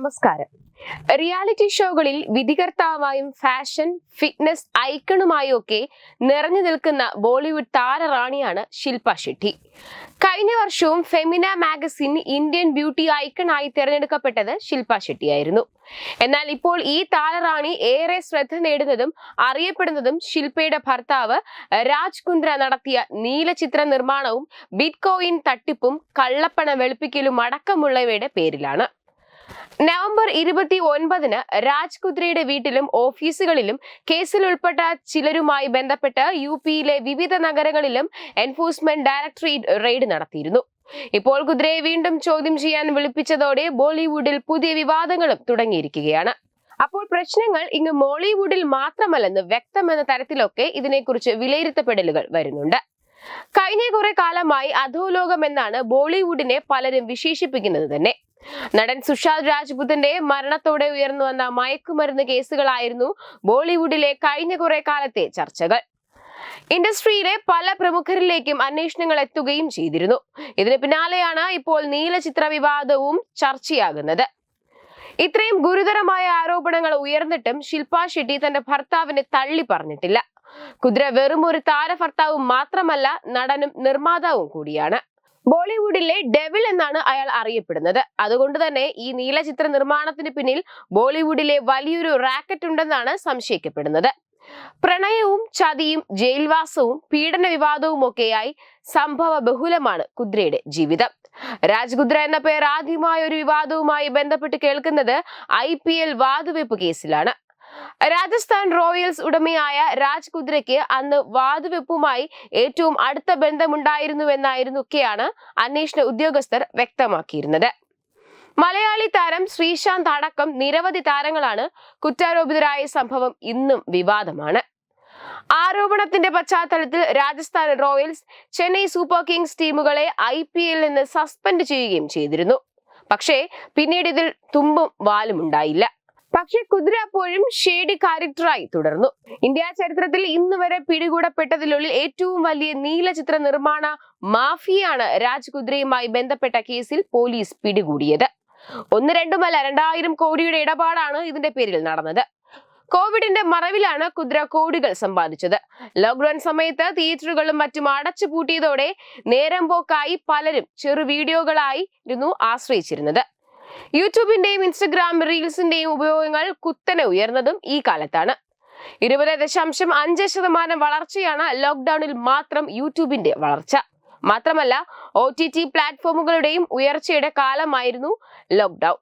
നമസ്കാരം. റിയാലിറ്റി ഷോകളിൽ വിധികർത്താവായും ഫാഷൻ ഫിറ്റ്നസ് ഐക്കണുമായും ഒക്കെ നിറഞ്ഞു നിൽക്കുന്ന ബോളിവുഡ് താരറാണിയാണ് ശില്പ ഷെട്ടി. കഴിഞ്ഞ വർഷവും Femina magazine Indian beauty icon ആയി തിരഞ്ഞെടുക്കപ്പെട്ടത് ശില്പ ഷെട്ടിയായിരുന്നു. എന്നാൽ ഇപ്പോൾ ഈ താരറാണി ഏറെ ശ്രദ്ധ നേടുന്നതും അറിയപ്പെടുന്നതും ശില്പയുടെ ഭർത്താവ് രാജ് കുന്ദ്ര നടത്തിയ നീലചിത്ര നിർമ്മാണവും ബിറ്റ്കോയിൻ തട്ടിപ്പും കള്ളപ്പണ വെളുപ്പിക്കലും അടക്കമുള്ളവയുടെ പേരിലാണ്. നവംബർ ഇരുപത്തി ഒൻപതിന് രാജ്കുദ്രയുടെ വീട്ടിലും ഓഫീസുകളിലും കേസിൽ ഉൾപ്പെട്ട ചിലരുമായി ബന്ധപ്പെട്ട് യു പിയിലെ വിവിധ നഗരങ്ങളിലും എൻഫോഴ്സ്മെന്റ് ഡയറക്ടറേറ്റ് റെയ്ഡ് നടത്തിയിരുന്നു. ഇപ്പോൾ കുദ്രയെ വീണ്ടും ചോദ്യം ചെയ്യാൻ വിളിപ്പിച്ചതോടെ ബോളിവുഡിൽ പുതിയ വിവാദങ്ങളും തുടങ്ങിയിരിക്കുകയാണ്. അപ്പോൾ പ്രശ്നങ്ങൾ ഇങ്ങ് മോളിവുഡിൽ മാത്രമല്ലെന്ന് വ്യക്തമെന്ന തരത്തിലൊക്കെ ഇതിനെക്കുറിച്ച് വിലയിരുത്തപ്പെടലുകൾ വരുന്നുണ്ട്. കഴിഞ്ഞ കുറെ കാലമായി അധോലോകം എന്നാണ് ബോളിവുഡിനെ പലരും വിശേഷിപ്പിക്കുന്നത് തന്നെ. നടൻ സുശാന്ത് രാജ്പുത്തിന്റെ മരണത്തോടെ ഉയർന്നു വന്ന മയക്കുമരുന്ന് കേസുകളായിരുന്നു ബോളിവുഡിലെ കഴിഞ്ഞ കുറെ കാലത്തെ ചർച്ചകൾ. ഇൻഡസ്ട്രിയിലെ പല പ്രമുഖരിലേക്കും അന്വേഷണങ്ങൾ എത്തുകയും ചെയ്തിരുന്നു. ഇതിന് പിന്നാലെയാണ് ഇപ്പോൾ നീലചിത്ര വിവാദവും ചർച്ചയാകുന്നത്. ഇത്രയും ഗുരുതരമായ ആരോപണങ്ങൾ ഉയർന്നിട്ടും ശില്പ ഷെട്ടി തന്റെ ഭർത്താവിനെ തള്ളി പറഞ്ഞിട്ടില്ല. കുതിര വെറും ഒരു താരഭർത്താവും മാത്രമല്ല നടനും നിർമ്മാതാവും കൂടിയാണ്. ബോളിവുഡിലെ ഡെവിൾ എന്നാണ് അയാൾ അറിയപ്പെടുന്നത്. അതുകൊണ്ട് തന്നെ ഈ നീലചിത്ര നിർമ്മാണത്തിന് പിന്നിൽ ബോളിവുഡിലെ വലിയൊരു റാക്കറ്റ് ഉണ്ടെന്നാണ് സംശയിക്കപ്പെടുന്നത്. പ്രണയവും ചതിയും ജയിൽവാസവും പീഡന വിവാദവും ഒക്കെയായി സംഭവ ബഹുലമാണ് കുദ്രയുടെ ജീവിതം. രാജ്കുദ്ര എന്ന പേർ ആദ്യമായ ഒരു വിവാദവുമായി ബന്ധപ്പെട്ട് കേൾക്കുന്നത് ഐ പി എൽ വാതുവെപ്പ് കേസിലാണ്. രാജസ്ഥാൻ റോയൽസ് ഉടമയായ രാജ് കുദ്രയ്ക്ക് അന്ന് വാതുവെപ്പുമായി ഏറ്റവും അടുത്ത ബന്ധമുണ്ടായിരുന്നുവെന്നായിരുന്നൊക്കെയാണ് അന്വേഷണ ഉദ്യോഗസ്ഥർ വ്യക്തമാക്കിയിരുന്നത്. മലയാളി താരം ശ്രീശാന്ത് അടക്കം നിരവധി താരങ്ങളാണ് കുറ്റാരോപിതരായ സംഭവം ഇന്നും വിവാദമാണ്. ആരോപണത്തിന്റെ പശ്ചാത്തലത്തിൽ Rajasthan Royals Chennai Super Kings ടീമുകളെ ഐ പി എല്ലിൽ നിന്ന് സസ്പെൻഡ് ചെയ്യുകയും ചെയ്തിരുന്നു. പക്ഷേ പിന്നീട് ഇതിൽ തുമ്പും വാലും ഉണ്ടായില്ല. പക്ഷേ കുതിര അപ്പോഴും ഷേഡി ക്യാരക്ടറായി തുടർന്നു. ഇന്ത്യ ചരിത്രത്തിൽ ഇന്ന് വരെ പിടികൂടപ്പെട്ടതിലുള്ളിൽ ഏറ്റവും വലിയ നീല ചിത്ര നിർമ്മാണ മാഫിയാണ് രാജ് കുതിരയുമായി ബന്ധപ്പെട്ട കേസിൽ പോലീസ് പിടികൂടിയത്. ഒന്ന് രണ്ടുമല്ല രണ്ടായിരം കോടിയുടെ ഇടപാടാണ് ഇതിന്റെ പേരിൽ നടന്നത്. കോവിഡിന്റെ മറവിലാണ് കുതിര കോടികൾ സമ്പാദിച്ചത്. ലോക്ക്ഡൌൺ സമയത്ത് തിയേറ്ററുകളും മറ്റും അടച്ചു പൂട്ടിയതോടെ നേരം പോക്കായി പലരും ചെറു വീഡിയോകളായിരുന്നു ആശ്രയിച്ചിരുന്നത്. യൂട്യൂബിന്റെയും ഇൻസ്റ്റഗ്രാം റീൽസിന്റെയും ഉപയോഗങ്ങൾ കുത്തനെ ഉയർന്നതും ഈ കാലത്താണ്. ഇരുപത് ദശാംശം അഞ്ച് ശതമാനം വളർച്ചയാണ് ലോക്ക്ഡൌണിൽ മാത്രം യൂട്യൂബിന്റെ വളർച്ച. മാത്രമല്ല ഒ ടി ടി പ്ലാറ്റ്ഫോമുകളുടെയും ഉയർച്ചയുടെ കാലമായിരുന്നു ലോക്ക്ഡൌൺ.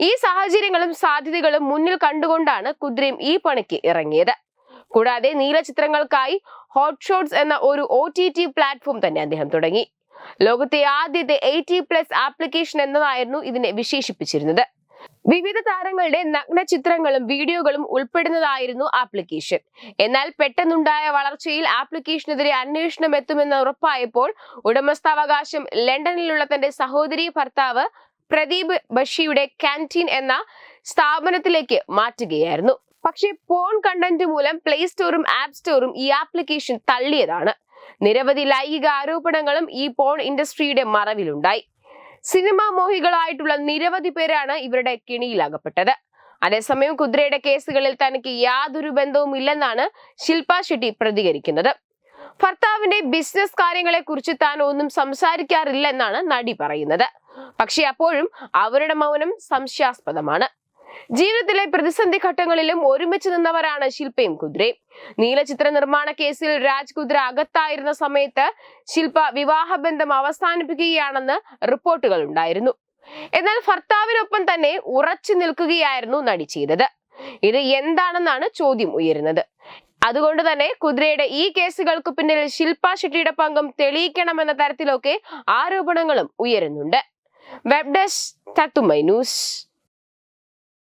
ഈ സാഹചര്യങ്ങളും സാധ്യതകളും മുന്നിൽ കണ്ടുകൊണ്ടാണ് കുദ്രയും ഈ പണിക്ക് ഇറങ്ങിയത്. കൂടാതെ നീല ചിത്രങ്ങൾക്കായി ഹോട്ട് ഷോട്ട്സ് എന്ന ഒരു ഒ ടി ടി പ്ലാറ്റ്ഫോം തന്നെ അദ്ദേഹം തുടങ്ങി. ലോകത്തെ ആദ്യത്തെ എയ്റ്റി പ്ലസ് ആപ്ലിക്കേഷൻ എന്നതായിരുന്നു ഇതിനെ വിശേഷിപ്പിച്ചിരുന്നത്. വിവിധ താരങ്ങളുടെ നഗ്ന ചിത്രങ്ങളും വീഡിയോകളും ഉൾപ്പെടുന്നതായിരുന്നു ആപ്ലിക്കേഷൻ എന്നാൽ പെട്ടെന്നുണ്ടായ വളർച്ചയിൽ ആപ്ലിക്കേഷനെതിരെ അന്വേഷണം എത്തുമെന്ന് ഉറപ്പായപ്പോൾ ഉടമസ്ഥാവകാശം ലണ്ടനിലുള്ള തന്റെ സഹോദരി ഭർത്താവ് പ്രദീപ് ബഷിയുടെ കാന്റീൻ എന്ന സ്ഥാപനത്തിലേക്ക് മാറ്റുകയായിരുന്നു. പക്ഷേ പോൺ കണ്ടന്റ് മൂലം പ്ലേ സ്റ്റോറും ആപ്പ് സ്റ്റോറും ഈ ആപ്ലിക്കേഷൻ തള്ളിയതാണ്. നിരവധി ലൈംഗിക ആരോപണങ്ങളും ഈ പോൺ ഇൻഡസ്ട്രിയുടെ മറവിലുണ്ടായി. സിനിമാ മോഹികളായിട്ടുള്ള നിരവധി പേരാണ് ഇവരുടെ കെണിയിലകപ്പെട്ടത്. അതേസമയം കുതിരയുടെ കേസുകളിൽ തനിക്ക് യാതൊരു ബന്ധവും ഇല്ലെന്നാണ് ശില്പ ഷെട്ടി പ്രതികരിക്കുന്നത്. ഭർത്താവിന്റെ ബിസിനസ് കാര്യങ്ങളെ കുറിച്ച് താൻ ഒന്നും സംസാരിക്കാറില്ലെന്നാണ് നടി പറയുന്നത്. പക്ഷെ അപ്പോഴും അവരുടെ മൗനം സംശയാസ്പദമാണ്. ജീവിതത്തിലെ പ്രതിസന്ധി ഘട്ടങ്ങളിലും ഒരുമിച്ച് നിന്നവരാണ് ശില്പയും കുതിരയും നീലചിത്ര നിർമ്മാണ കേസിൽ രാജ് കുതിര അകത്തായിരുന്ന സമയത്ത് ശില്പ വിവാഹബന്ധം അവസാനിപ്പിക്കുകയാണെന്ന് റിപ്പോർട്ടുകൾ ഉണ്ടായിരുന്നു. എന്നാൽ ഭർത്താവിനൊപ്പം തന്നെ ഉറച്ചു നിൽക്കുകയായിരുന്നു നടി ചെയ്തത്. ഇത് എന്താണെന്നാണ് ചോദ്യം ഉയരുന്നത്. അതുകൊണ്ട് തന്നെ കുതിരയുടെ ഈ കേസുകൾക്ക് പിന്നിൽ ശില്പ ഷെട്ടിയുടെ പങ്കും തെളിയിക്കണമെന്ന തരത്തിലൊക്കെ ആരോപണങ്ങളും ഉയരുന്നുണ്ട്. വെബ് ഡെസ്ക് തത്തുമൈ news